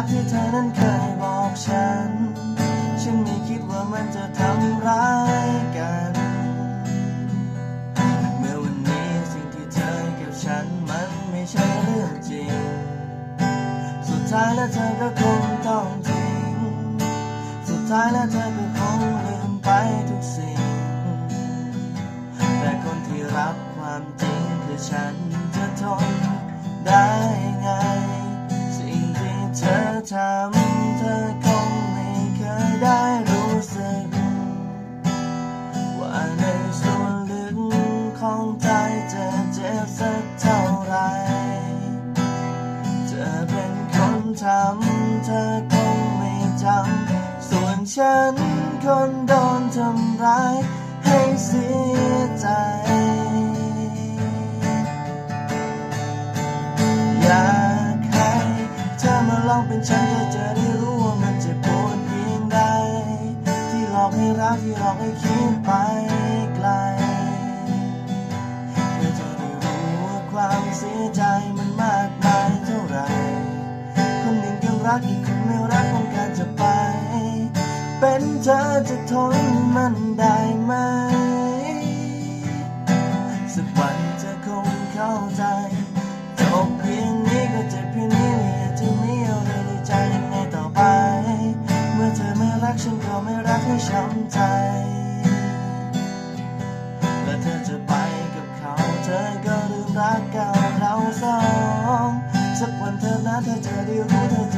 รักที่เธอนั้นเคยบอกฉัน ฉันไม่คิดว่ามันจะทำร้ายกัน เมื่อวันนี้สิ่งที่เธอกับฉันมันไม่ใช่เรื่องจริง สุดท้ายแล้วเธอก็คงต้องทิ้ง สุดท้ายแล้วเธอก็คงลืมไปทุกสิ่ง แต่คนที่รับความจริงคือฉันจะทน คงไม่เคยได้รู้สึก ว่าในส่วนลึกของใจจะเจ็บสักเท่าไร เธอเป็นคนทำเธอคงไม่จำ ส่วนฉันคนโดนทำร้ายให้เสียใจอยากให้เธอมาลองเป็นฉันเธอจะได้ อกให้คิดไปไกลเพื่อจะได้รู้ว่าความเสียใจมันมากมายเท่าไหรคนหนึ่งยังรักอีกคนไม่รักต้องการจะไป เป็นเธอจะทนมันได้ไหม ช้ำใจและเธอจะไปกับเขา เธอก็ลืมรักเก่าเราสอง สักวันเธอนะเธอจะได้รู้เธอจะ